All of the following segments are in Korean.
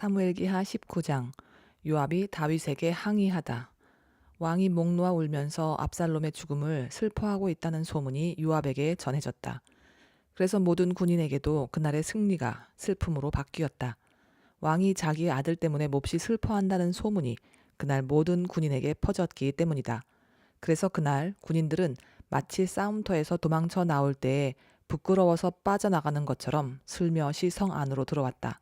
사무엘기하 19장 요압이 다윗에게 항의하다. 왕이 목 놓아 울면서 압살롬의 죽음을 슬퍼하고 있다는 소문이 요압에게 전해졌다. 그래서 모든 군인에게도 그날의 승리가 슬픔으로 바뀌었다. 왕이 자기의 아들 때문에 몹시 슬퍼한다는 소문이 그날 모든 군인에게 퍼졌기 때문이다. 그래서 그날 군인들은 마치 싸움터에서 도망쳐 나올 때에 부끄러워서 빠져나가는 것처럼 슬며시 성 안으로 들어왔다.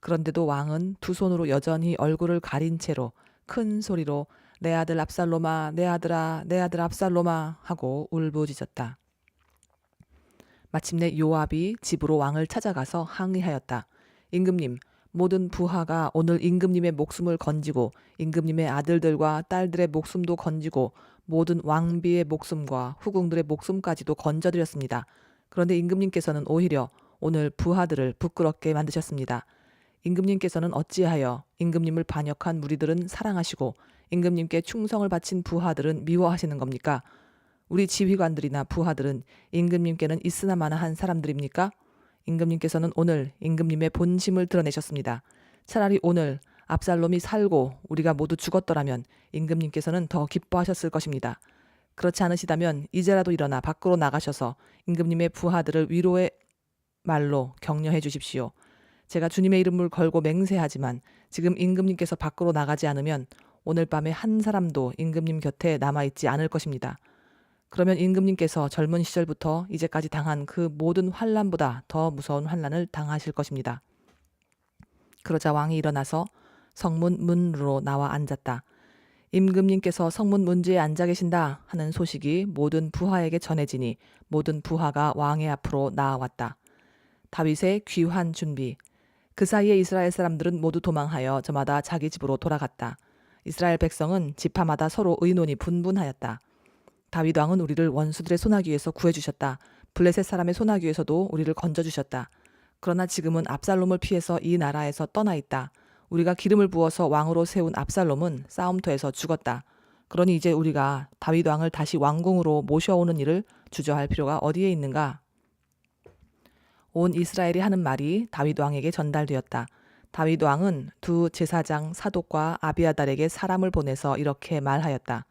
그런데도 왕은 두 손으로 여전히 얼굴을 가린 채로 큰 소리로 내 아들 압살롬아, 내 아들아, 내 아들 압살롬아 하고 울부짖었다. 마침내 요압이 집으로 왕을 찾아가서 항의하였다. 임금님, 모든 부하가 오늘 임금님의 목숨을 건지고 임금님의 아들들과 딸들의 목숨도 건지고 모든 왕비의 목숨과 후궁들의 목숨까지도 건져드렸습니다. 그런데 임금님께서는 오히려 오늘 부하들을 부끄럽게 만드셨습니다. 임금님께서는 어찌하여 임금님을 반역한 무리들은 사랑하시고 임금님께 충성을 바친 부하들은 미워하시는 겁니까? 우리 지휘관들이나 부하들은 임금님께는 있으나 마나한 사람들입니까? 임금님께서는 오늘 임금님의 본심을 드러내셨습니다. 차라리 오늘 압살롬이 살고 우리가 모두 죽었더라면 임금님께서는 더 기뻐하셨을 것입니다. 그렇지 않으시다면 이제라도 일어나 밖으로 나가셔서 임금님의 부하들을 위로의 말로 격려해 주십시오. 제가 주님의 이름을 걸고 맹세하지만 지금 임금님께서 밖으로 나가지 않으면 오늘 밤에 한 사람도 임금님 곁에 남아있지 않을 것입니다. 그러면 임금님께서 젊은 시절부터 이제까지 당한 그 모든 환란보다 더 무서운 환란을 당하실 것입니다. 그러자 왕이 일어나서 성문 문으로 나와 앉았다. 임금님께서 성문 문지에 앉아 계신다 하는 소식이 모든 부하에게 전해지니 모든 부하가 왕의 앞으로 나아왔다. 다윗의 귀환 준비. 그 사이에 이스라엘 사람들은 모두 도망하여 저마다 자기 집으로 돌아갔다. 이스라엘 백성은 지파마다 서로 의논이 분분하였다. 다윗 왕은 우리를 원수들의 소나기에서 구해 주셨다. 블레셋 사람의 소나기에서도 우리를 건져 주셨다. 그러나 지금은 압살롬을 피해서 이 나라에서 떠나 있다. 우리가 기름을 부어서 왕으로 세운 압살롬은 싸움터에서 죽었다. 그러니 이제 우리가 다윗 왕을 다시 왕궁으로 모셔오는 일을 주저할 필요가 어디에 있는가? 온 이스라엘이 하는 말이 다윗 왕에게 전달되었다. 다윗 왕은 두 제사장 사독과 아비아달에게 사람을 보내서 이렇게 말하였다.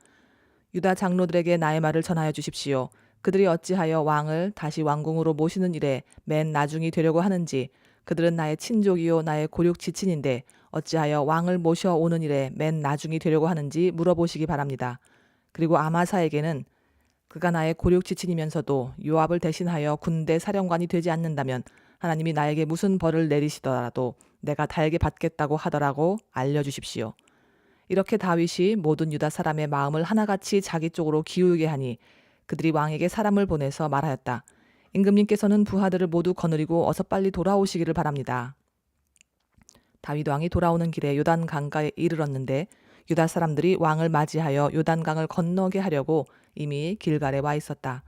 유다 장로들에게 나의 말을 전하여 주십시오. 그들이 어찌하여 왕을 다시 왕궁으로 모시는 일에 맨 나중이 되려고 하는지 그들은 나의 친족이요 나의 고륙 지친인데 어찌하여 왕을 모셔오는 일에 맨 나중이 되려고 하는지 물어보시기 바랍니다. 그리고 아마사에게는 그가 나의 고륙 지친이면서도 요압을 대신하여 군대 사령관이 되지 않는다면 하나님이 나에게 무슨 벌을 내리시더라도 내가 달게 받겠다고 하더라고 알려주십시오. 이렇게 다윗이 모든 유다 사람의 마음을 하나같이 자기 쪽으로 기울게 하니 그들이 왕에게 사람을 보내서 말하였다. 임금님께서는 부하들을 모두 거느리고 어서 빨리 돌아오시기를 바랍니다. 다윗 왕이 돌아오는 길에 요단 강가에 이르렀는데 유다 사람들이 왕을 맞이하여 요단 강을 건너게 하려고 이미 길갈에 와 있었다.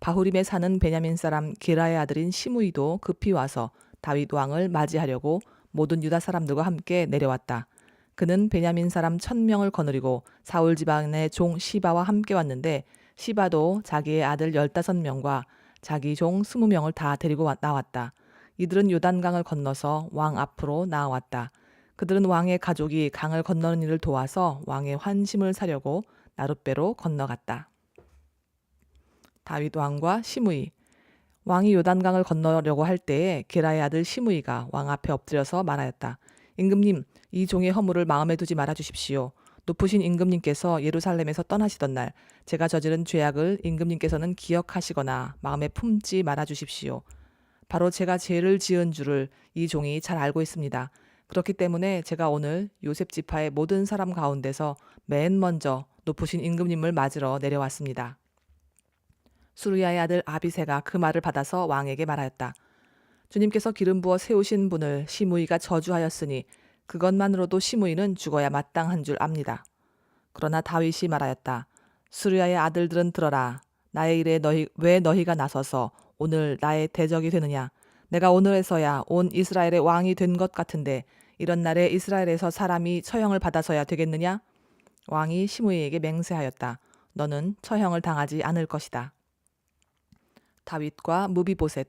바후림에 사는 베냐민 사람 게라의 아들인 시므이도 급히 와서 다윗 왕을 맞이하려고 모든 유다 사람들과 함께 내려왔다. 그는 베냐민 사람 천명을 거느리고 사울 지방의 종 시바와 함께 왔는데 시바도 자기의 아들 열다섯 명과 자기 종 스무 명을 다 데리고 나왔다. 이들은 요단강을 건너서 왕 앞으로 나아왔다. 그들은 왕의 가족이 강을 건너는 일을 도와서 왕의 환심을 사려고 나룻배로 건너갔다. 다윗 왕과 시므이 왕이 요단강을 건너려고 할 때에 게라의 아들 시므이가 왕 앞에 엎드려서 말하였다. 임금님, 이 종의 허물을 마음에 두지 말아 주십시오. 높으신 임금님께서 예루살렘에서 떠나시던 날 제가 저지른 죄악을 임금님께서는 기억하시거나 마음에 품지 말아 주십시오. 바로 제가 죄를 지은 줄을 이 종이 잘 알고 있습니다. 그렇기 때문에 제가 오늘 요셉 지파의 모든 사람 가운데서 맨 먼저 높으신 임금님을 맞으러 내려왔습니다. 수르야의 아들 아비세가 그 말을 받아서 왕에게 말하였다. 주님께서 기름 부어 세우신 분을 시므이가 저주하였으니 그것만으로도 시므이는 죽어야 마땅한 줄 압니다. 그러나 다윗이 말하였다. 수르야의 아들들은 들어라. 나의 일에 너희 왜 너희가 나서서 오늘 나의 대적이 되느냐? 내가 오늘에서야 온 이스라엘의 왕이 된 것 같은데 이런 날에 이스라엘에서 사람이 처형을 받아서야 되겠느냐? 왕이 시므이에게 맹세하였다. 너는 처형을 당하지 않을 것이다. 다윗과 무비보셋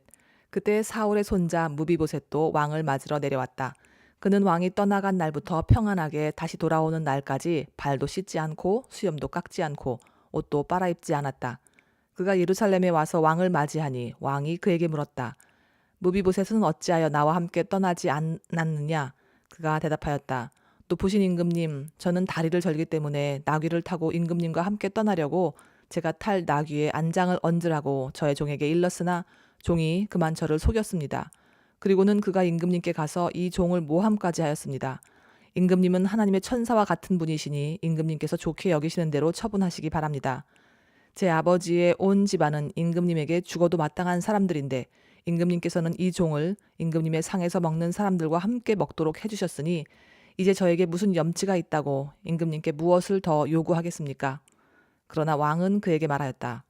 그때 사울의 손자 무비보셋도 왕을 맞으러 내려왔다. 그는 왕이 떠나간 날부터 평안하게 다시 돌아오는 날까지 발도 씻지 않고 수염도 깎지 않고 옷도 빨아입지 않았다. 그가 예루살렘에 와서 왕을 맞이하니 왕이 그에게 물었다. 무비보셋은 어찌하여 나와 함께 떠나지 않았느냐? 그가 대답하였다. 높으신 임금님, 저는 다리를 절기 때문에 나귀를 타고 임금님과 함께 떠나려고 제가 탈 나귀에 안장을 얹으라고 저의 종에게 일렀으나 종이 그만 저를 속였습니다. 그리고는 그가 임금님께 가서 이 종을 모함까지 하였습니다. 임금님은 하나님의 천사와 같은 분이시니 임금님께서 좋게 여기시는 대로 처분하시기 바랍니다. 제 아버지의 온 집안은 임금님에게 죽어도 마땅한 사람들인데 임금님께서는 이 종을 임금님의 상에서 먹는 사람들과 함께 먹도록 해주셨으니 이제 저에게 무슨 염치가 있다고 임금님께 무엇을 더 요구하겠습니까? 그러나 왕은 그에게 말하였다.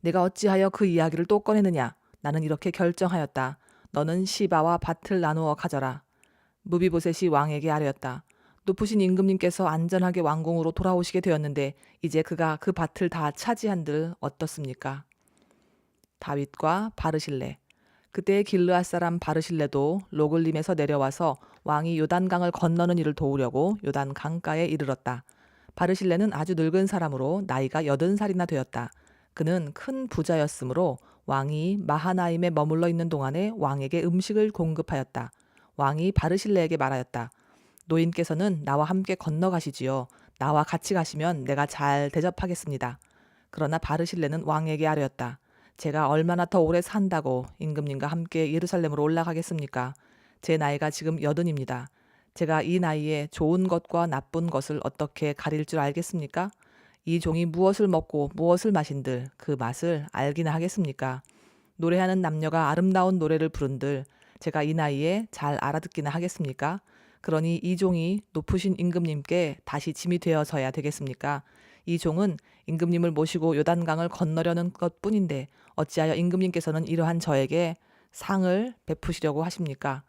내가 어찌하여 그 이야기를 또 꺼내느냐? 나는 이렇게 결정하였다. 너는 시바와 밭을 나누어 가져라. 무비보셋이 왕에게 아뢰었다. 높으신 임금님께서 안전하게 왕궁으로 돌아오시게 되었는데 이제 그가 그 밭을 다 차지한들 어떻습니까? 다윗과 바르실레 그때 길르앗 사람 바르실레도 로글림에서 내려와서 왕이 요단강을 건너는 일을 도우려고 요단 강가에 이르렀다. 바르실레는 아주 늙은 사람으로 나이가 여든 살이나 되었다. 그는 큰 부자였으므로 왕이 마하나임에 머물러 있는 동안에 왕에게 음식을 공급하였다. 왕이 바르실레에게 말하였다. 노인께서는 나와 함께 건너가시지요. 나와 같이 가시면 내가 잘 대접하겠습니다. 그러나 바르실레는 왕에게 아뢰었다. 제가 얼마나 더 오래 산다고 임금님과 함께 예루살렘으로 올라가겠습니까? 제 나이가 지금 여든입니다. 제가 이 나이에 좋은 것과 나쁜 것을 어떻게 가릴 줄 알겠습니까? 이 종이 무엇을 먹고 무엇을 마신들 그 맛을 알기나 하겠습니까? 노래하는 남녀가 아름다운 노래를 부른들 제가 이 나이에 잘 알아듣기나 하겠습니까? 그러니 이 종이 높으신 임금님께 다시 짐이 되어서야 되겠습니까? 이 종은 임금님을 모시고 요단강을 건너려는 것뿐인데 어찌하여 임금님께서는 이러한 저에게 상을 베푸시려고 하십니까?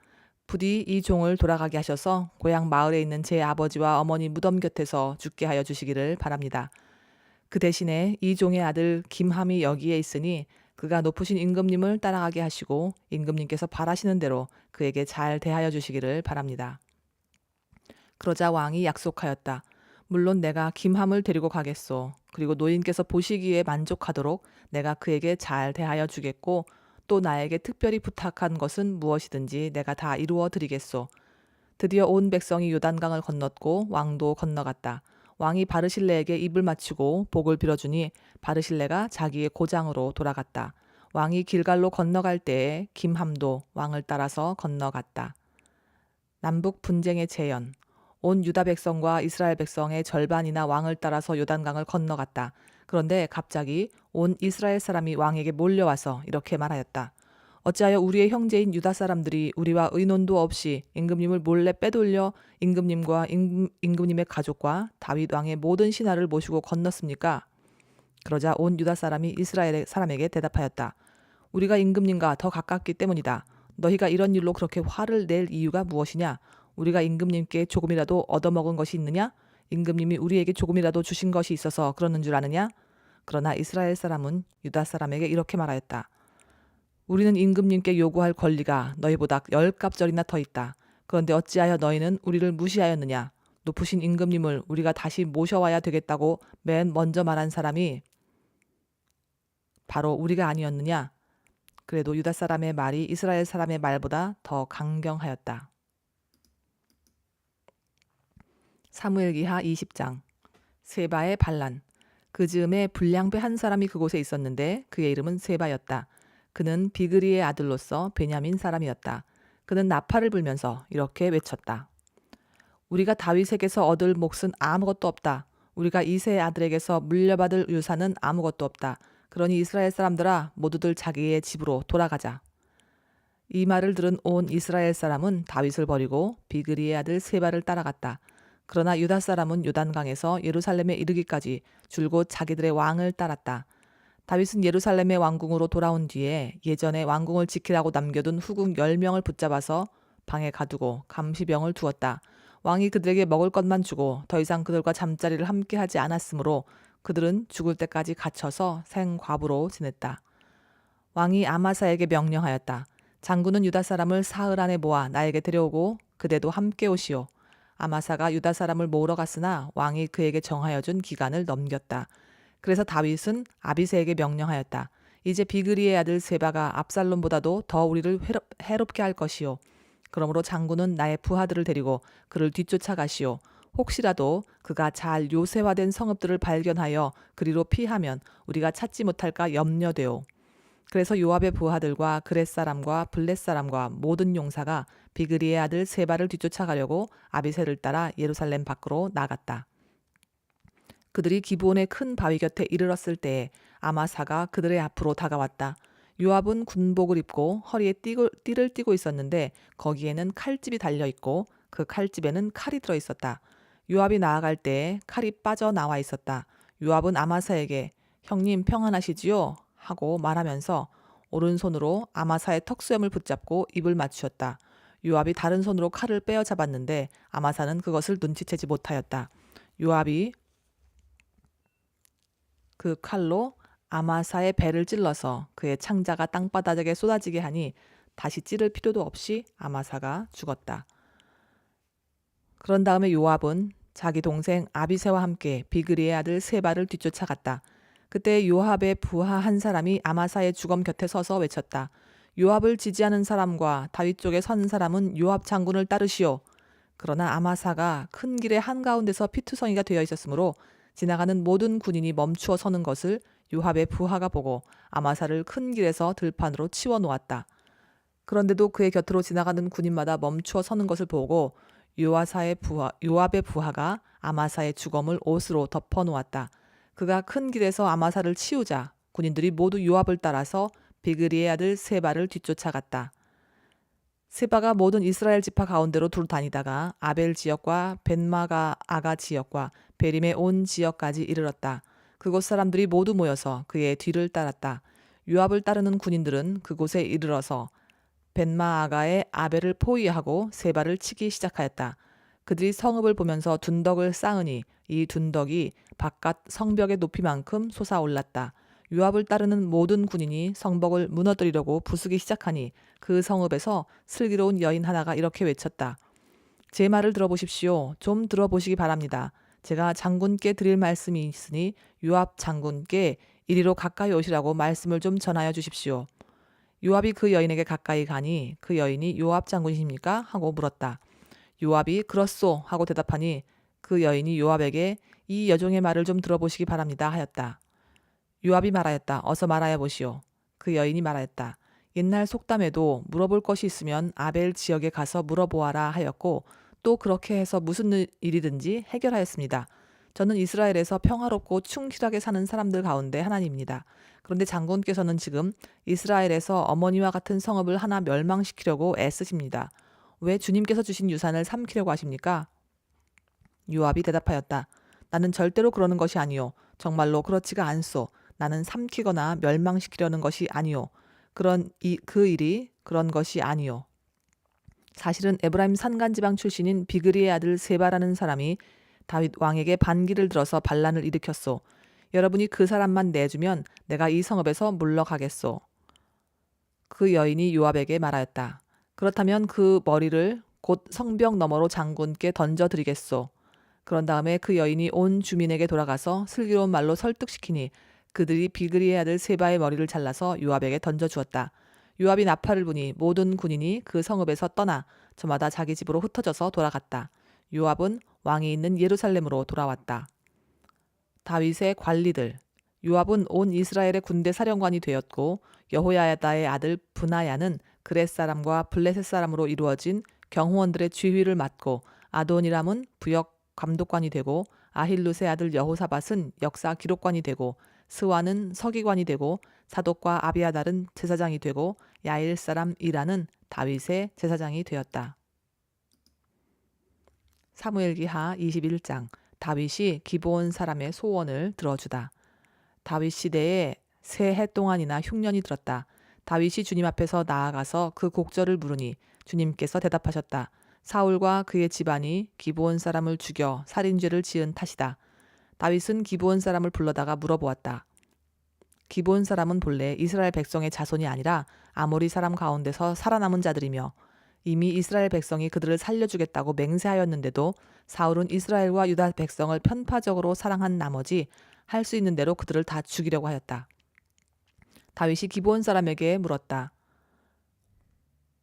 부디 이 종을 돌아가게 하셔서 고향 마을에 있는 제 아버지와 어머니 무덤 곁에서 죽게 하여 주시기를 바랍니다. 그 대신에 이 종의 아들 김함이 여기에 있으니 그가 높으신 임금님을 따라가게 하시고 임금님께서 바라시는 대로 그에게 잘 대하여 주시기를 바랍니다. 그러자 왕이 약속하였다. 물론 내가 김함을 데리고 가겠소. 그리고 노인께서 보시기에 만족하도록 내가 그에게 잘 대하여 주겠고 또 나에게 특별히 부탁한 것은 무엇이든지 내가 다 이루어 드리겠소. 드디어 온 백성이 요단강을 건넜고 왕도 건너갔다. 왕이 바르실레에게 입을 맞추고 복을 빌어주니 바르실레가 자기의 고장으로 돌아갔다. 왕이 길갈로 건너갈 때에 김함도 왕을 따라서 건너갔다. 남북 분쟁의 재현. 온 유다 백성과 이스라엘 백성의 절반이나 왕을 따라서 요단강을 건너갔다. 그런데 갑자기 온 이스라엘 사람이 왕에게 몰려와서 이렇게 말하였다. 어찌하여 우리의 형제인 유다 사람들이 우리와 의논도 없이 임금님을 몰래 빼돌려 임금님과 임금, 임금님의 가족과 다윗 왕의 모든 신하를 모시고 건넜습니까? 그러자 온 유다 사람이 이스라엘 사람에게 대답하였다. 우리가 임금님과 더 가깝기 때문이다. 너희가 이런 일로 그렇게 화를 낼 이유가 무엇이냐? 우리가 임금님께 조금이라도 얻어먹은 것이 있느냐? 임금님이 우리에게 조금이라도 주신 것이 있어서 그러는 줄 아느냐? 그러나 이스라엘 사람은 유다 사람에게 이렇게 말하였다. 우리는 임금님께 요구할 권리가 너희보다 열 갑절이나 더 있다. 그런데 어찌하여 너희는 우리를 무시하였느냐? 높으신 임금님을 우리가 다시 모셔와야 되겠다고 맨 먼저 말한 사람이 바로 우리가 아니었느냐? 그래도 유다 사람의 말이 이스라엘 사람의 말보다 더 강경하였다. 사무엘기하 20장 세바의 반란 그 즈음에 불량배 한 사람이 그곳에 있었는데 그의 이름은 세바였다. 그는 비그리의 아들로서 베냐민 사람이었다. 그는 나팔을 불면서 이렇게 외쳤다. 우리가 다윗에게서 얻을 몫은 아무것도 없다. 우리가 이세의 아들에게서 물려받을 유산은 아무것도 없다. 그러니 이스라엘 사람들아 모두들 자기의 집으로 돌아가자. 이 말을 들은 온 이스라엘 사람은 다윗을 버리고 비그리의 아들 세바를 따라갔다. 그러나 유다 사람은 요단강에서 예루살렘에 이르기까지 줄곧 자기들의 왕을 따랐다. 다윗은 예루살렘의 왕궁으로 돌아온 뒤에 예전에 왕궁을 지키라고 남겨둔 후궁 10명을 붙잡아서 방에 가두고 감시병을 두었다. 왕이 그들에게 먹을 것만 주고 더 이상 그들과 잠자리를 함께 하지 않았으므로 그들은 죽을 때까지 갇혀서 생과부로 지냈다. 왕이 아마사에게 명령하였다. 장군은 유다 사람을 사흘 안에 모아 나에게 데려오고 그대도 함께 오시오. 아마사가 유다 사람을 모으러 갔으나 왕이 그에게 정하여 준 기간을 넘겼다. 그래서 다윗은 아비새에게 명령하였다. 이제 비그리의 아들 세바가 압살롬보다도 더 우리를 해롭, 해롭 게 할 것이요. 그러므로 장군은 나의 부하들을 데리고 그를 뒤쫓아가시오. 혹시라도 그가 잘 요새화된 성읍들을 발견하여 그리로 피하면 우리가 찾지 못할까 염려되오. 그래서 요압의 부하들과 그렛 사람과 블렛 사람과 모든 용사가 비그리의 아들 세바를 뒤쫓아가려고 아비새를 따라 예루살렘 밖으로 나갔다. 그들이 기브온의 큰 바위 곁에 이르렀을 때에 아마사가 그들의 앞으로 다가왔다. 요압은 군복을 입고 허리에 띠고, 띠를 띠고 있었는데 거기에는 칼집이 달려 있고 그 칼집에는 칼이 들어 있었다. 요압이 나아갈 때에 칼이 빠져 나와 있었다. 요압은 아마사에게 형님 평안하시지요? 하고 말하면서 오른손으로 아마사의 턱수염을 붙잡고 입을 맞추었다. 요압이 다른 손으로 칼을 빼어 잡았는데 아마사는 그것을 눈치채지 못하였다. 요압이 그 칼로 아마사의 배를 찔러서 그의 창자가 땅바닥에 쏟아지게 하니 다시 찌를 필요도 없이 아마사가 죽었다. 그런 다음에 요압은 자기 동생 아비세와 함께 비그리의 아들 세바를 뒤쫓아갔다. 그때 요압의 부하 한 사람이 아마사의 주검 곁에 서서 외쳤다. 요압을 지지하는 사람과 다윗 쪽에 선 사람은 요압 장군을 따르시오. 그러나 아마사가 큰 길의 한가운데서 피투성이가 되어 있었으므로 지나가는 모든 군인이 멈추어 서는 것을 요압의 부하가 보고 아마사를 큰 길에서 들판으로 치워 놓았다. 그런데도 그의 곁으로 지나가는 군인마다 멈추어 서는 것을 보고 요아사의 부하, 요압의 부하가 아마사의 주검을 옷으로 덮어 놓았다. 그가 큰 길에서 아마사를 치우자 군인들이 모두 요압을 따라서 비그리의 아들 세바를 뒤쫓아갔다. 세바가 모든 이스라엘 지파 가운데로 두루 다니다가 아벨 지역과 벤마가 아가 지역과 베림의 온 지역까지 이르렀다. 그곳 사람들이 모두 모여서 그의 뒤를 따랐다. 요압을 따르는 군인들은 그곳에 이르러서 벤마아가의 아벨을 포위하고 세바를 치기 시작하였다. 그들이 성읍을 보면서 둔덕을 쌓으니 이 둔덕이 바깥 성벽의 높이만큼 솟아올랐다. 요압을 따르는 모든 군인이 성벽을 무너뜨리려고 부수기 시작하니 그 성읍에서 슬기로운 여인 하나가 이렇게 외쳤다. 제 말을 들어보십시오. 좀 들어보시기 바랍니다. 제가 장군께 드릴 말씀이 있으니 요압 장군께 이리로 가까이 오시라고 말씀을 좀 전하여 주십시오. 요압이 그 여인에게 가까이 가니 그 여인이 요압 장군이십니까? 하고 물었다. 요압이 그렇소 하고 대답하니 그 여인이 요압에게 이 여종의 말을 좀 들어보시기 바랍니다 하였다. 요압이 말하였다. 어서 말하여 보시오. 그 여인이 말하였다. 옛날 속담에도 물어볼 것이 있으면 아벨 지역에 가서 물어보아라 하였고 또 그렇게 해서 무슨 일이든지 해결하였습니다. 저는 이스라엘에서 평화롭고 충실하게 사는 사람들 가운데 하나입니다. 그런데 장군께서는 지금 이스라엘에서 어머니와 같은 성읍을 하나 멸망시키려고 애쓰십니다. 왜 주님께서 주신 유산을 삼키려고 하십니까? 요압이 대답하였다. 나는 절대로 그러는 것이 아니요. 정말로 그렇지가 않소. 나는 삼키거나 멸망시키려는 것이 아니요. 그런 이, 그 일이 그런 것이 아니요. 사실은 에브라임 산간 지방 출신인 비그리의 아들 세바라는 사람이 다윗 왕에게 반기를 들어서 반란을 일으켰소. 여러분이 그 사람만 내주면 내가 이 성읍에서 물러가겠소. 그 여인이 요압에게 말하였다. 그렇다면 그 머리를 곧 성벽 너머로 장군께 던져 드리겠소. 그런 다음에 그 여인이 온 주민에게 돌아가서 슬기로운 말로 설득시키니 그들이 비그리의 아들 세바의 머리를 잘라서 요압에게 던져 주었다. 요압이 나팔을 부니 모든 군인이 그 성읍에서 떠나 저마다 자기 집으로 흩어져서 돌아갔다. 요압은 왕이 있는 예루살렘으로 돌아왔다. 다윗의 관리들 요압은 온 이스라엘의 군대 사령관이 되었고 여호야다의 아들 분하야는 그렛 사람과 블레셋 사람으로 이루어진 경호원들의 지휘를 맡고 아도니람은 부역 감독관이 되고 아힐룻의 아들 여호사밧은 역사 기록관이 되고 스와는 서기관이 되고 사독과 아비아달은 제사장이 되고 야일 사람 이라는 다윗의 제사장이 되었다. 사무엘기하 21장 다윗이 기브온 사람의 소원을 들어주다. 다윗 시대에 세 해 동안이나 흉년이 들었다. 다윗이 주님 앞에서 나아가서 그 곡절을 물으니 주님께서 대답하셨다. 사울과 그의 집안이 기브온 사람을 죽여 살인죄를 지은 탓이다. 다윗은 기브온 사람을 불러다가 물어보았다. 기브온 사람은 본래 이스라엘 백성의 자손이 아니라 아모리 사람 가운데서 살아남은 자들이며 이미 이스라엘 백성이 그들을 살려주겠다고 맹세하였는데도 사울은 이스라엘과 유다 백성을 편파적으로 사랑한 나머지 할 수 있는 대로 그들을 다 죽이려고 하였다. 다윗이 기브온 사람에게 물었다.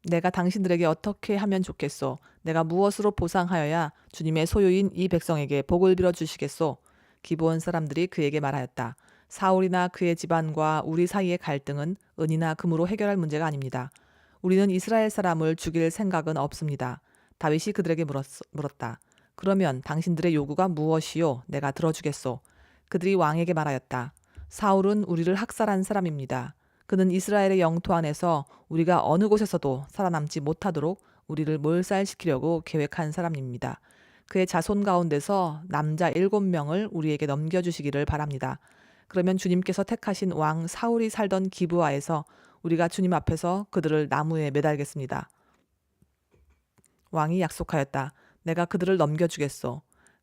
내가 당신들에게 어떻게 하면 좋겠소? 내가 무엇으로 보상하여야 주님의 소유인 이 백성에게 복을 빌어 주시겠소? 기브온 사람들이 그에게 말하였다. 사울이나 그의 집안과 우리 사이의 갈등은 은이나 금으로 해결할 문제가 아닙니다. 우리는 이스라엘 사람을 죽일 생각은 없습니다. 다윗이 그들에게 물었, 물었다. 그러면 당신들의 요구가 무엇이요? 내가 들어주겠소. 그들이 왕에게 말하였다. 사울은 우리를 학살한 사람입니다. 그는 이스라엘의 영토 안에서 우리가 어느 곳에서도 살아남지 못하도록 우리를 몰살시키려고 계획한 사람입니다. 그의 자손 가운데서 남자 일곱 명을 우리에게 넘겨주시기를 바랍니다. 그러면 주님께서 택하신 왕 사울이 살던 기브아에서 우리가 주님 앞에서 그들을 나무에 매달겠습니다. 왕이 약속하였다. 내가 그들을 넘겨주겠소.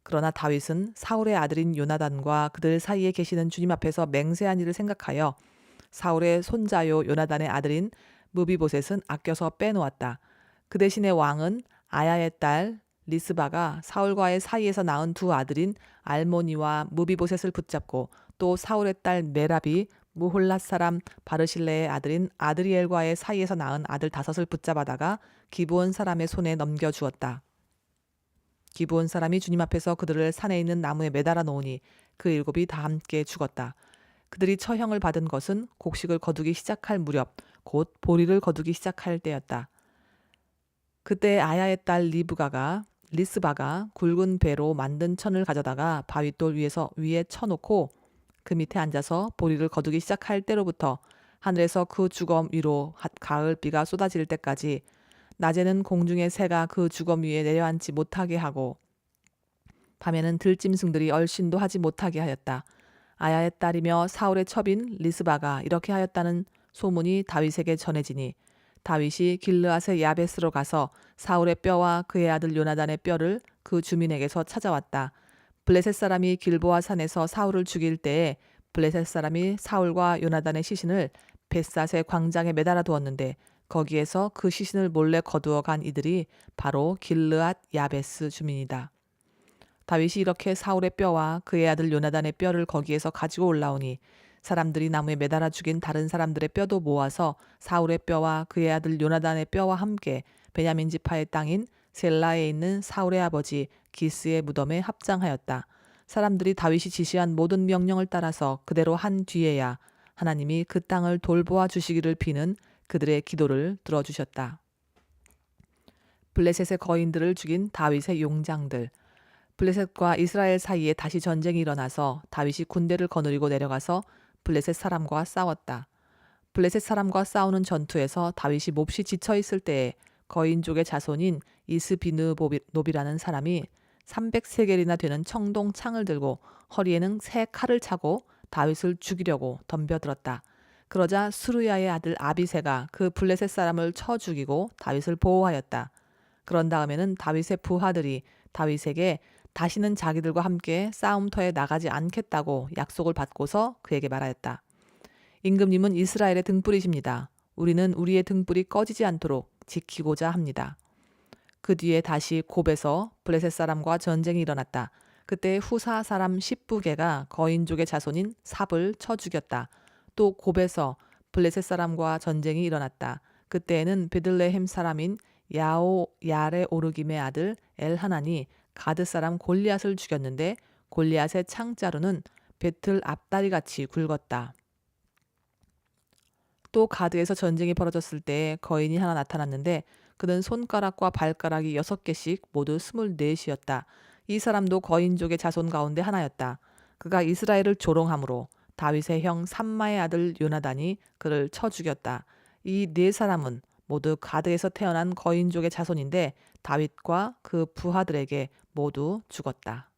그러나 다윗은 사울의 아들인 요나단과 그들 사이에 계시는 주님 앞에서 맹세한 일을 생각하여 사울의 손자요 요나단의 아들인 무비보셋은 아껴서 빼놓았다. 그 대신에 왕은 아야의 딸 리스바가 사울과의 사이에서 낳은 두 아들인 알모니와 무비보셋을 붙잡고 또 사울의 딸 메랍이 무홀랏 사람 바르실레의 아들인 아드리엘과의 사이에서 낳은 아들 다섯을 붙잡아다가 기브온 사람의 손에 넘겨 주었다. 기브온 사람이 주님 앞에서 그들을 산에 있는 나무에 매달아 놓으니 그 일곱이 다 함께 죽었다. 그들이 처형을 받은 것은 곡식을 거두기 시작할 무렵 곧 보리를 거두기 시작할 때였다. 그때 아야의 딸 리브가가 리스바가 굵은 배로 만든 천을 가져다가 바위돌 위에서 위에 쳐놓고 그 밑에 앉아서 보리를 거두기 시작할 때로부터 하늘에서 그 주검 위로 가을 비가 쏟아질 때까지 낮에는 공중의 새가 그 주검 위에 내려앉지 못하게 하고 밤에는 들짐승들이 얼씬도 하지 못하게 하였다. 아야의 딸이며 사울의 첩인 리스바가 이렇게 하였다는 소문이 다윗에게 전해지니 다윗이 길르앗의 야베스로 가서 사울의 뼈와 그의 아들 요나단의 뼈를 그 주민에게서 찾아왔다. 블레셋 사람이 길보아 산에서 사울을 죽일 때에 블레셋 사람이 사울과 요나단의 시신을 벳삿의 광장에 매달아 두었는데 거기에서 그 시신을 몰래 거두어 간 이들이 바로 길르앗 야베스 주민이다. 다윗이 이렇게 사울의 뼈와 그의 아들 요나단의 뼈를 거기에서 가지고 올라오니 사람들이 나무에 매달아 죽인 다른 사람들의 뼈도 모아서 사울의 뼈와 그의 아들 요나단의 뼈와 함께 베냐민 지파의 땅인 셀라에 있는 사울의 아버지 기스의 무덤에 합장하였다. 사람들이 다윗이 지시한 모든 명령을 따라서 그대로 한 뒤에야 하나님이 그 땅을 돌보아 주시기를 비는 그들의 기도를 들어주셨다. 블레셋의 거인들을 죽인 다윗의 용장들. 블레셋과 이스라엘 사이에 다시 전쟁이 일어나서 다윗이 군대를 거느리고 내려가서 블레셋 사람과 싸웠다. 블레셋 사람과 싸우는 전투에서 다윗이 몹시 지쳐 있을 때에 거인족의 자손인 이스비느노비라는 사람이 300세겔이나 되는 청동 창을 들고 허리에는 새 칼을 차고 다윗을 죽이려고 덤벼들었다. 그러자 수르야의 아들 아비세가 그 블레셋 사람을 쳐 죽이고 다윗을 보호하였다. 그런 다음에는 다윗의 부하들이 다윗에게 다시는 자기들과 함께 싸움터에 나가지 않겠다고 약속을 받고서 그에게 말하였다. 임금님은 이스라엘의 등불이십니다. 우리는 우리의 등불이 꺼지지 않도록 지키고자 합니다. 그 뒤에 다시 곱에서 블레셋 사람과 전쟁이 일어났다. 그때 후사 사람 10부계가 거인족의 자손인 삽을 쳐 죽였다. 또 곱에서 블레셋 사람과 전쟁이 일어났다. 그때에는 베들레헴 사람인 야오 야레 오르김의 아들 엘하나니 가드 사람 골리앗을 죽였는데 골리앗의 창자루는 배틀 앞다리 같이 굵었다. 또 가드에서 전쟁이 벌어졌을 때 거인이 하나 나타났는데 그는 손가락과 발가락이 여섯 개씩 모두 스물넷이었다. 이 사람도 거인족의 자손 가운데 하나였다. 그가 이스라엘을 조롱함으로 다윗의 형 삼마의 아들 요나단이 그를 쳐 죽였다. 이 네 사람은 모두 가드에서 태어난 거인족의 자손인데 다윗과 그 부하들에게 모두 죽었다.